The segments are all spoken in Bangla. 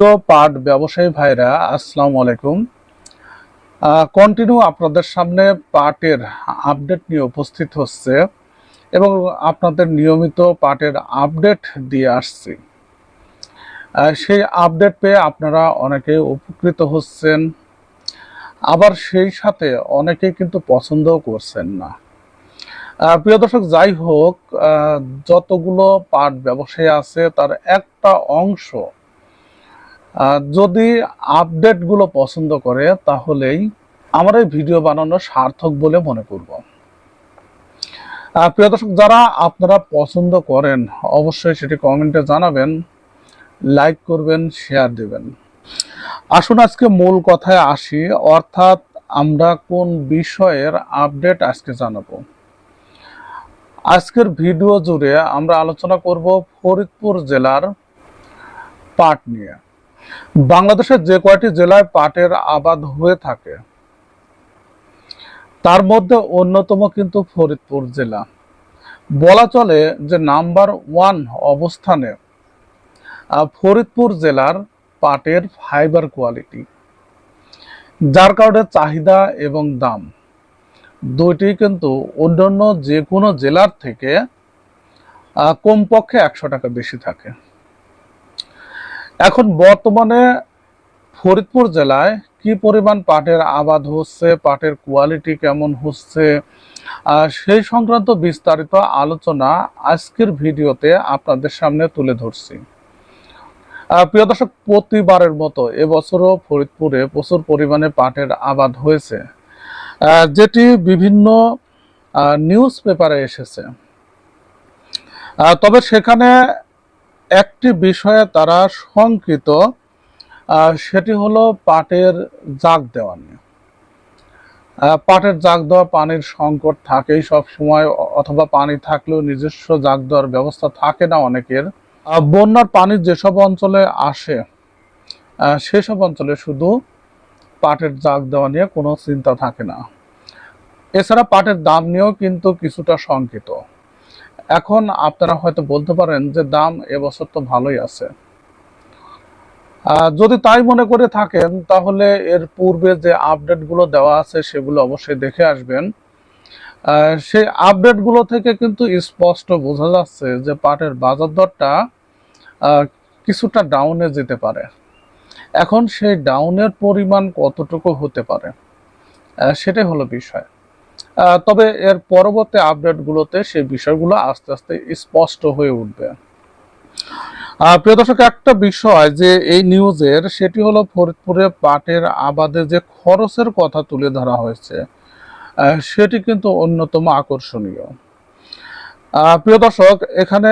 পাট ব্যবসায়ী ভাইরা, আসসালামু আলাইকুম। কন্টিনিউ আপনাদের সামনে পাটের আপডেট নিয়ে উপস্থিত হচ্ছে এবং আপনাদের নিয়মিত পাটের আপডেট দিয়ে আসছি। সেই আপডেট পেয়ে আপনারা অনেকে উপকৃত হচ্ছেন, আবার সেই সাথে অনেকে কিন্তু পছন্দও করছেন না। প্রিয় দর্শক, যাই হোক যতগুলো পাট ব্যবসায়ী আছে, তার একটা অংশ যদি আপডেটগুলো পছন্দ করে, তাহলেই আমার এই ভিডিও বানানো সার্থক বলে মনে করব। প্রিয় দর্শক, যারা আপনারা পছন্দ করেন, অবশ্যই সেটি কমেন্টে জানাবেন লাইক করবেন শেয়ার দেবেন। আসুন আজকে মূল কথায় আসি, অর্থাৎ আমরা কোন বিষয়ের আপডেট আজকে জানাব। আজকের ভিডিও জুড়ে আমরা আলোচনা করব ফরিদপুর জেলার পাট নিয়ে। বাংলাদেশের যে কয়টি জেলায় পাটের আবাদ হয়ে থাকে, তার মধ্যে অন্যতম কিন্তু ফরিদপুর জেলা। বলা চলে যে নাম্বার ওয়ান অবস্থানে ফরিদপুর জেলার পাটের ফাইবার কোয়ালিটি, যার কারণে চাহিদা এবং দাম দুইটি কিন্তু অন্যান্য যে কোনো জেলার থেকে কমপক্ষে একশো টাকা বেশি থাকে। এখন বর্তমানে ফরিদপুর জেলায় কি পরিমাণ পাটের আবাদ হচ্ছে, পাটের কোয়ালিটি কেমন হচ্ছে সেই সংক্রান্ত বিস্তারিত আলোচনা আজকের ভিডিওতে আপনাদের সামনে তুলে ধরছি। প্রিয় দর্শক, প্রতিবারের মতো এবছরও ফরিদপুরে প্রচুর পরিমাণে পাটের আবাদ হয়েছে। যেটি বিভিন্ন নিউজ পেপারে এসেছে। তবে সেখানে একটি বিষয়ে তারা শঙ্কিত সেটি হলো পাটের জাগ দেওয়া নিয়ে। পাটের জাগ দেওয়া পানির সংকট থাকেই সব সময়, অথবা পানি থাকলেও নিজস্ব জাগ দেওয়ার ব্যবস্থা থাকে না অনেকের। বন্যার পানি যেসব অঞ্চলে আসে সেসব অঞ্চলে শুধু পাটের জাগ দেওয়া নিয়ে কোনো চিন্তা থাকে না। এছাড়া পাটের দাম নিয়েও কিন্তু কিছুটা শঙ্কিত। এখন আপনারা হয়তো বলতে পারেন যে দাম এবছর তো ভালোই আছে। যদি তাই মনে করে থাকেন, তাহলে এর পূর্বে যে আপডেটগুলো দেওয়া আছে সেগুলো অবশ্যই দেখে আসবেন। সেই আপডেটগুলো থেকে কিন্তু স্পষ্ট বোঝা যাচ্ছে যে পাটের বাজার দরটা কিছুটা ডাউনে যেতে পারে। এখন সেই ডাউনের পরিমাণ কতটুকু হতে পারে সেটাই হলো বিষয়। তবে এর পরবর্তী আপডেটগুলোতে সেই বিষয়গুলো আস্তে আস্তে স্পষ্ট হয়ে উঠবে। প্রিয় দর্শক, একটা বিষয় যে এই নিউজের, সেটি হলো ফরিদপুরে পাটের আবাদে যে খরচের কথা তুলে ধরা হয়েছে সেটি কিন্তু অন্যতম আকর্ষণীয়। প্রিয় দর্শক, এখানে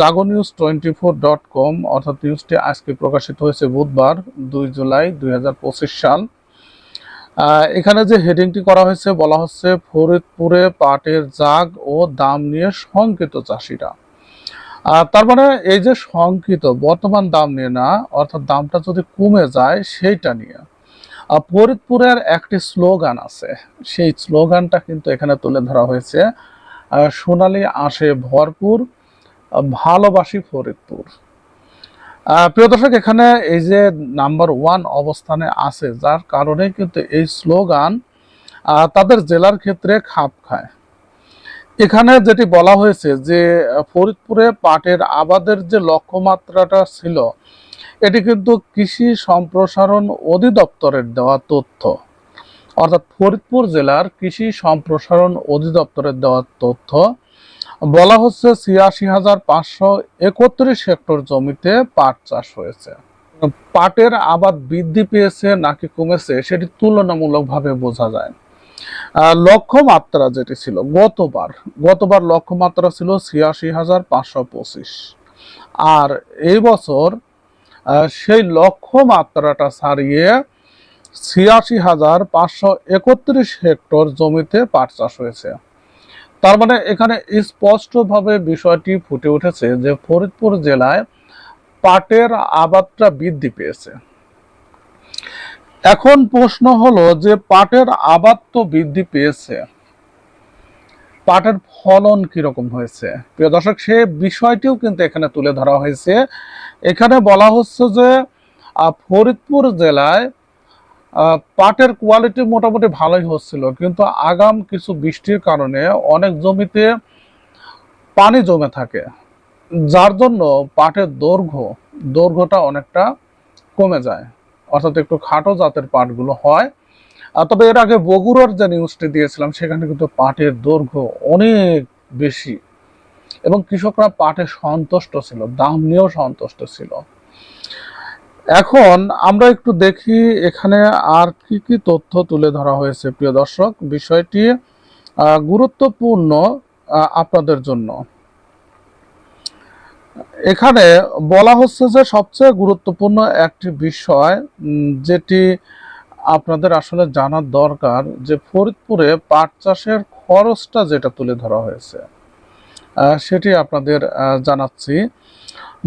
Jago news twenty four dot com, অর্থাৎ নিউজটি আজকে প্রকাশিত হয়েছে বুধবার, দুই জুলাই দুই হাজার পঁচিশ সাল। এখানে যে হেডিংটি করা হয়েছে, বলা হচ্ছে ফরিদপুরে পাটের জাগ ও দাম নিয়ে শঙ্কিত চাষিরা। তার মানে এই যে শঙ্কিত, বর্তমান দাম নিয়ে না, অর্থাৎ দামটা যদি কমে যায় সেইটা নিয়ে। ফরিদপুরের একটি স্লোগান আছে, সেই স্লোগানটা কিন্তু এখানে তুলে ধরা হয়েছে। সোনালী আসে ভরপুর, ভালোবাসি ফরিদপুর। প্রিয় দর্শক, এখানে এই যে নাম্বার ওয়ান অবস্থানে আছে, যার কারণে কিন্তু এই স্লোগান তাদের জেলার ক্ষেত্রে খাপ খায়। এখানে যেটি বলা হয়েছে যে, ফরিদপুরে পাটের আবাদের যে লক্ষ্যমাত্রাটা ছিল, এটি কিন্তু কৃষি সম্প্রসারণ অধিদপ্তরের দেওয়া তথ্য। অর্থাৎ ফরিদপুর জেলার কৃষি সম্প্রসারণ অধিদপ্তরের দেওয়া তথ্য বলা হচ্ছে ছিয়াশি হাজার পাঁচশো একত্রিশ হেক্টর জমিতে পাট চাষ হয়েছে। পাটের আবাদ বৃদ্ধি পেয়েছে নাকি কমেছে সেটি তুলনামূলকভাবে বোঝা যায় লক্ষ্যমাত্রা যেটি ছিল, গতবার গতবার লক্ষ্যমাত্রা ছিল ছিয়াশি হাজার পাঁচশো পঁচিশ। আর এই বছর সেই লক্ষ্যমাত্রাটা ছাড়িয়ে ছিয়াশি হাজার পাঁচশো একত্রিশ হেক্টর জমিতে পাট চাষ হয়েছে। তার মানে এখানে স্পষ্টভাবে বিষয়টি ফুটে উঠেছে যে ফরিদপুর জেলায় পাটের আবাদটা বৃদ্ধি পেয়েছে। এখন প্রশ্ন হলো যে পাটের আবাদ তো বৃদ্ধি পেয়েছে, পাটের ফলন কীরকম হয়েছে? প্রিয় দর্শক, সে বিষয়টিও কিন্তু এখানে তুলে ধরা হয়েছে। এখানে বলা হচ্ছে যে ফরিদপুর জেলায় পাটের কোয়ালিটি মোটামুটি ভালোই হচ্ছিল, কিন্তু আগাম কিছু বৃষ্টির কারণে অনেক জমিতে পানি জমে থাকে, যার জন্য পাটের দৈর্ঘ্য, দৈর্ঘ্যটা অনেকটা কমে যায়। অর্থাৎ একটু খাটো জাতের পাটগুলো হয়। তবে এর আগে বগুড়ার যে নিউজটি দিয়েছিলাম, সেখানে কিন্তু পাটের দৈর্ঘ্য অনেক বেশি এবং কৃষকরা পাটে সন্তুষ্ট ছিল, দাম নিয়েও সন্তুষ্ট ছিল। এখন আমরা একটু দেখি এখানে আর কি কি তথ্য তুলে ধরা হয়েছে, প্রিয় দর্শক। বিষয়টি গুরুত্বপূর্ণ আপনাদের জন্য। এখানে বলা হচ্ছে যে সবচেয়ে গুরুত্বপূর্ণ একটি বিষয় যেটি আপনাদের আসলে জানার দরকার, যে ফরিদপুরে পাট চাষের খরচটা যেটা তুলে ধরা হয়েছে সেটি আপনাদের জানাচ্ছি।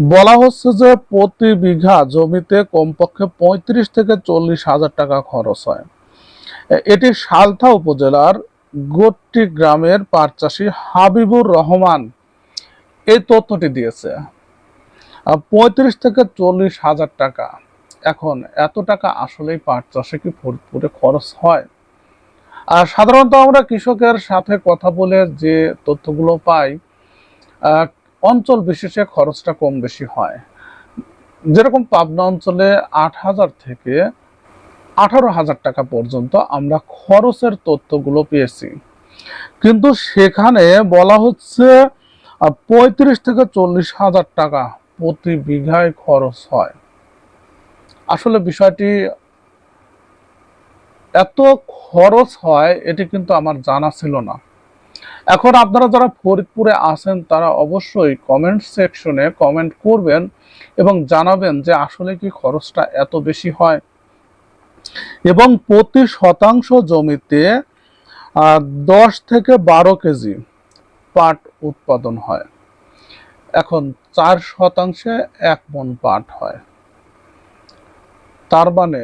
বলা হচ্ছে যে প্রতি বিঘা জমিতে কমপক্ষে পঁয়ত্রিশ থেকে চল্লিশ হাজার টাকা খরচ হয়। এটি সালথা উপজেলার গোট্টি গ্রামের পাট চাষি হাবিবুর রহমান এই তথ্যটি দিয়েছে। পঁয়ত্রিশ থেকে চল্লিশ হাজার টাকা। এখন এত টাকা আসলেই পাট চাষে কি ফরিদপুরে খরচ হয়? আর সাধারণত আমরা কৃষকের সাথে কথা বলে যে তথ্যগুলো পাই অঞ্চল বিশেষে খরচটা কম বেশি হয়। যেরকম পাবনা অঞ্চলে আট হাজার থেকে আঠারো হাজার টাকা পর্যন্ত আমরা খরচের তথ্যগুলো পেয়েছি। কিন্তু সেখানে বলা হচ্ছে পঁয়ত্রিশ থেকে চল্লিশ হাজার টাকা প্রতি বিঘায় খরচ হয়। আসলে বিষয়টি এত খরচ হয়, এটি কিন্তু আমার জানা ছিল না। এখন আপনারা যারা ফরিদপুরে আছেন, তারা অবশ্যই কমেন্ট সেকশনে কমেন্ট করবেন এবং জানাবেন যে আসলে কি খরচটা এত বেশি হয়। এবং প্রতি শতাংশ জমিতে দশ থেকে বারো কেজি পাট উৎপাদন হয়। এখন চার শতাংশে এক মন পাট হয়। তার মানে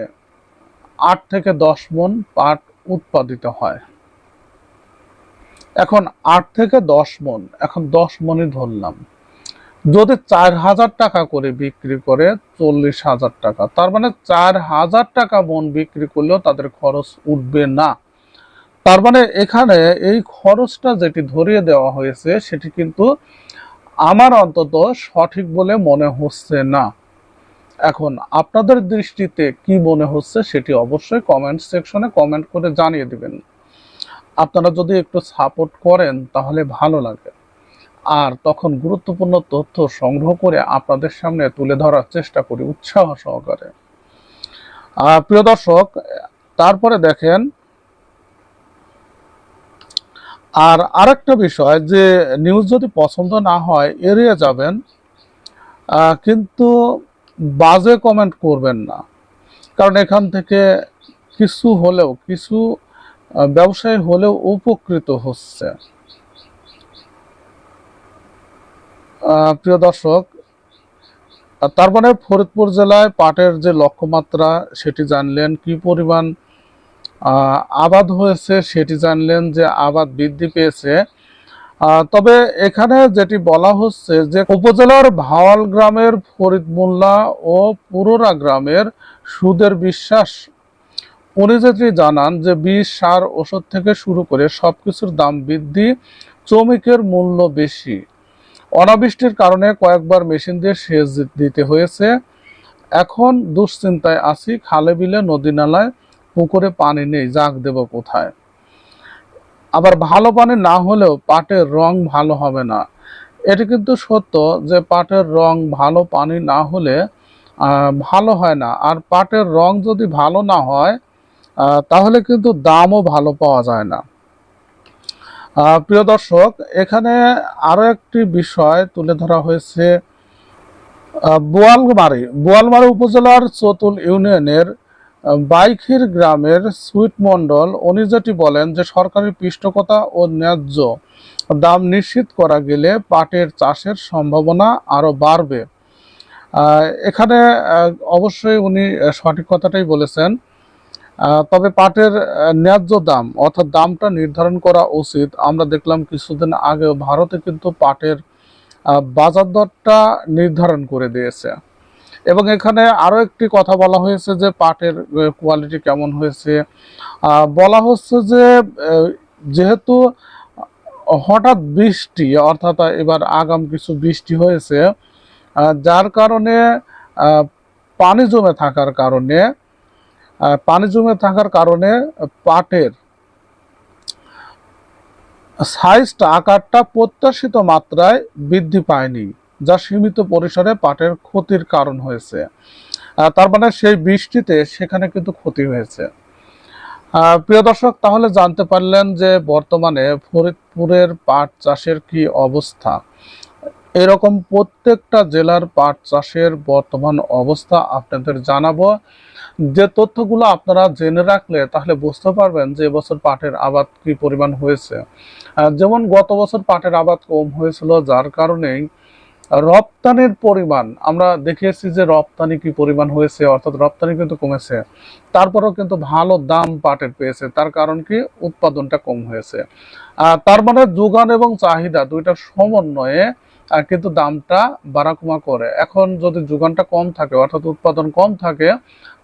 আট থেকে দশ মন পাট উৎপাদিত হয়। এখন আট থেকে দশ মন, এখন দশ মনই ধরলাম। যদি চার হাজার টাকা করে বিক্রি করে চল্লিশ হাজার টাকা, তার মানে চার হাজার টাকা মন বিক্রি করলেও তাদের খরচ উঠবে না। তার মানে এখানে এই খরচটা যেটি ধরিয়ে দেওয়া হয়েছে, সেটি কিন্তু আমার অন্তত সঠিক বলে মনে হচ্ছে না। এখন আপনাদের দৃষ্টিতে কি মনে হচ্ছে সেটি অবশ্যই কমেন্ট সেকশনে কমেন্ট করে জানিয়ে দিবেন। আপনারা যদি একটু সাপোর্ট করেন, তাহলে ভালো লাগে আর তখন গুরুত্বপূর্ণ তথ্য সংগ্রহ করে আপনাদের সামনে তুলে ধরার চেষ্টা করি উৎসাহ সহকারে। প্রিয় দর্শক, তারপরে দেখেন, আর আরেকটা বিষয় যে নিউজ যদি পছন্দ না হয়, এড়িয়ে যাবেন কিন্তু বাজে কমেন্ট করবেন না। কারণ এখান থেকে কিছু হলেও, কিছু ব্যবসায়ী হলেও উপকৃত হচ্ছে। প্রিয় দর্শক তার মানে ফরিদপুর জেলায় পাটের যে লক্ষ্যমাত্রা, সেটি জানলেন কি পরিমাণ আবাদ হয়েছে, সেটি জানলেন যে আবাদ বৃদ্ধি পেয়েছে। তবে এখানে যেটি বলা হচ্ছে যে উপজেলার ভাওয়াল গ্রামের ফরিদ মোল্লা ও পুরোরা গ্রামের সুদের বিশ্বাস উনি জানান যে বীজ সার, ওষুধ থেকে শুরু করে সবকিছুর দাম বৃদ্ধি, শ্রমিকের মূল্য বেশি। অনাবৃষ্টির কারণে কয়েকবার মেশিন দিয়ে সেচ দিতে হয়েছে। এখন দুশ্চিন্তায় আছি, খালে বিলে, নদী নালায়, পুকুরে পানি নেই, জাগ দেব কোথায়? আবার ভালো পানি না হলেও পাটের রং ভালো হবে না। এটি কিন্তু সত্য যে পাটের রং ভালো পানি না হলে ভালো হয় না। আর পাটের রং যদি ভালো না হয় তাহলে কিন্তু দামও ভালো পাওয়া যায় না। প্রিয় দর্শক, এখানে আরও একটি বিষয় তুলে ধরা হয়েছে। বোয়ালমারি বোয়ালমারি উপজেলার চতুল ইউনিয়নের বাইখির গ্রামের সুইট মন্ডল উনি যেটি বলেন যে সরকারি পৃষ্ঠকতা ও ন্যায্য দাম নিশ্চিত করা গেলে পাটের চাষের সম্ভাবনা আরও বাড়বে। এখানে অবশ্যই উনি সঠিক কথাটাই বলেছেন। তবে পাটের ন্যায্য দাম অর্থাৎ দামটা নির্ধারণ করা উচিত। আমরা দেখলাম কিছুদিন আগে ভারতে কিন্তু পাটের বাজার দরটা নির্ধারণ করে দিয়েছে। এবং এখানে আরও একটি কথা বলা হয়েছে যে পাটের কোয়ালিটি কেমন হয়েছে। বলা হচ্ছে যে যেহেতু হঠাৎ বৃষ্টি, অর্থাৎ এবার আগাম কিছু বৃষ্টি হয়েছে যার কারণে পানি জমে থাকার কারণে পানি জমে থাকার কারণে পাটের সাইজটা আকারটা প্রত্যাশিত মাত্রায় বৃদ্ধি পায়নি, যা সীমিত পরিসরে পাটের ক্ষতির কারণ হয়েছে। তার মানে সেই বৃষ্টিতে সেখানে কিন্তু ক্ষতি হয়েছে। প্রিয় দর্শক, তাহলে জানতে পারলেন যে বর্তমানে ফরিদপুরের পাট চাষের কি অবস্থা। এরকম প্রত্যেকটা জেলার পাট চাষের বর্তমান অবস্থা আপনাদের জানাব। যে তথ্যগুলো আপনারা জেনে রাখলে তাহলে বুঝতে পারবেন যে এবছর পাটের আবাদ কি পরিমাণ হয়েছে। যেমন গত বছর পাটের আবাদ কম হয়েছিল, যার কারণেই রপ্তানির পরিমাণ, আমরা দেখিয়েছি যে রপ্তানি কি পরিমাণ হয়েছে, অর্থাৎ রপ্তানি কিন্তু কমেছে, তারপরেও কিন্তু ভালো দাম পাটের পেয়েছে, তার কারণ কি উৎপাদনটা কম হয়েছে। তার মানে যোগান এবং চাহিদা দুইটার সমন্বয়ে কিন্তু দামটা বাড়াকমা করে। এখন যদি যোগানটা কম থাকে, অর্থাৎ উৎপাদন কম থাকে,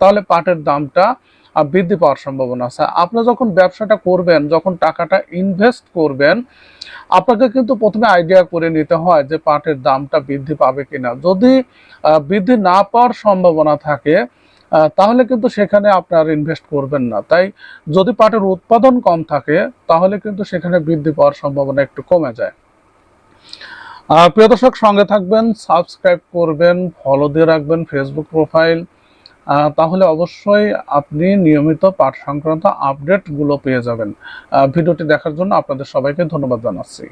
তাহলে পাটের দামটা বৃদ্ধি পাওয়ার সম্ভাবনা আছে। আপনি যখন ব্যবসাটা করবেন, যখন টাকাটা ইনভেস্ট করবেন, আপনাকে কিন্তু প্রথমে আইডিয়া করে নিতে হয় যে পাটের দামটা বৃদ্ধি পাবে কিনা। যদি বৃদ্ধি না পাওয়ার সম্ভাবনা থাকে তাহলে কিন্তু সেখানে আপনার ইনভেস্ট করবেন না। তাই যদি পাটের উৎপাদন কম থাকে, তাহলে কিন্তু সেখানে বৃদ্ধি পাওয়ার সম্ভাবনা একটু কমে যায়। প্রিয় দর্শক, সঙ্গে থাকবেন সাবস্ক্রাইব করবেন ফলো দিয়ে রাখবেন ফেসবুক প্রোফাইল তাহলে অবশ্যই আপনি নিয়মিত পাঠ সংক্রান্ত আপডেটগুলো পেয়ে যাবেন। ভিডিওটি দেখার জন্য আপনাদের সবাইকে ধন্যবাদ জানাচ্ছি।